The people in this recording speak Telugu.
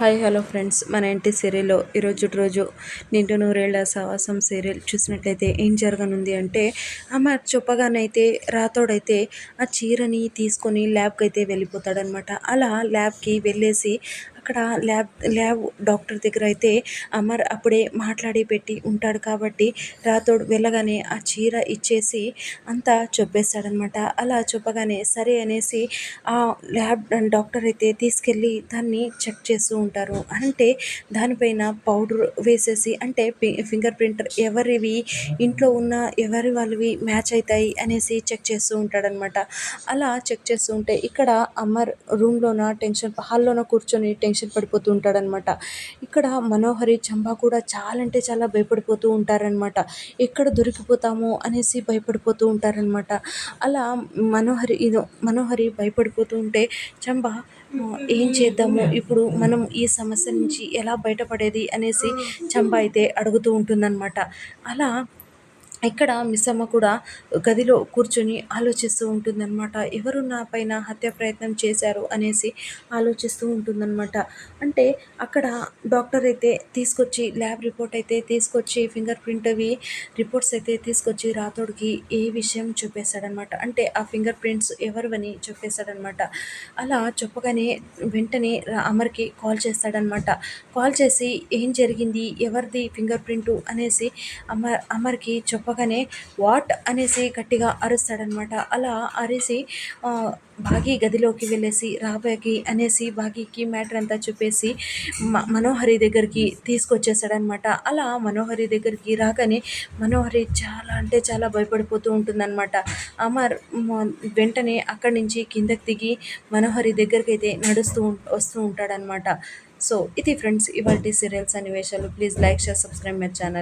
Hi hello friends. మన ఇంటి సీరియల్లో ఈరోజు రోజు నిండు నూరేళ్ళ సవాసం సీరియల్ చూసినట్లయితే ఏం జరగనుంది అంటే ఆమె చెప్పగానైతే రాతోడైతే ఆ చీరని తీసుకొని ల్యాబ్కి అయితే వెళ్ళిపోతాడనమాట అలా ల్యాబ్కి వెళ్ళేసి అక్కడ ల్యాబ్ ల్యాబ్ డాక్టర్ దగ్గర అయితే అమర్ అప్పుడే మాట్లాడి పెట్టి ఉంటాడు కాబట్టి రాతోడు వెళ్ళగానే ఆ చీర ఇచ్చేసి అంతా చెప్పేస్తాడనమాట. అలా చెప్పగానే సరే అనేసి ఆ ల్యాబ్ డాక్టర్ అయితే తీసుకెళ్ళి దాన్ని చెక్ చేస్తూ ఉంటారు. అంటే దానిపైన పౌడర్ వేసేసి అంటే ఫింగర్ ప్రింటర్ ఎవరివి ఇంట్లో ఉన్న ఎవరి వాళ్ళవి మ్యాచ్ అవుతాయి అనేసి చెక్ చేస్తూ ఉంటాడనమాట. అలా చెక్ చేస్తూ ఉంటే ఇక్కడ అమర్ రూమ్లోన టెన్షన్ హాల్లోన కూర్చొని టెన్షన్ పడిపోతూ ఉంటాడనమాట. ఇక్కడ మనోహరి చంబా కూడా చాలా అంటే చాలా భయపడిపోతూ ఉంటారనమాట. ఎక్కడ దొరికిపోతామో అనేసి భయపడిపోతూ ఉంటారనమాట. అలా మనోహరి ఇదో మనోహరి భయపడిపోతూ ఉంటే చంబా ఏం చేద్దాము? ఇప్పుడు మనం ఈ సమస్య నుంచి ఎలా బయటపడేది? అనేసి చంబా అయితే అడుగుతూ ఉంటుందన్నమాట అలా ఇక్కడ మిస్సమ్మ కూడా గదిలో కూర్చొని ఆలోచిస్తూ ఉంటుందన్నమాట. ఎవరు నా పైన హత్య ప్రయత్నం చేశారు అనేసి ఆలోచిస్తూ ఉంటుందన్నమాట. అంటే అక్కడ డాక్టర్ అయితే తీసుకొచ్చి ల్యాబ్ రిపోర్ట్ అయితే తీసుకొచ్చి ఫింగర్ ప్రింట్ అవి రిపోర్ట్స్ అయితే తీసుకొచ్చి రాతోడికి ఏ విషయం చెప్పేశాడనమాట అంటే ఆ ఫింగర్ ప్రింట్స్ ఎవరివని చెప్పేశాడనమాట అలా చెప్పగానే వెంటనే అమర్కి కాల్ చేస్తాడనమాట కాల్ చేసి ఏం జరిగింది? ఎవరిది ఫింగర్ ప్రింటు? అనేసి అమర్ అమర్కి చెప్పగానే వాట్ అనేసి గట్టిగా అరుస్తాడనమాట. అలా అరిసి బాగీ గదిలోకి వెళ్ళేసి రాబాకి అనేసి బాగీకి మ్యాటర్ అంతా చెప్పేసి మనోహరి దగ్గరికి తీసుకొచ్చేసాడనమాట అలా మనోహరి దగ్గరికి రాగానే మనోహరి చాలా అంటే చాలా భయపడిపోతూ ఉంటుందన్నమాట అమర్ వెంటనే అక్కడి నుంచి కిందకి దిగి మనోహరి దగ్గరికి అయితే నడుస్తూ వస్తూ ఉంటాడనమాట. సో ఇది ఫ్రెండ్స్ ఇవాళ serials అనివేశాలు please like share subscribe my channel.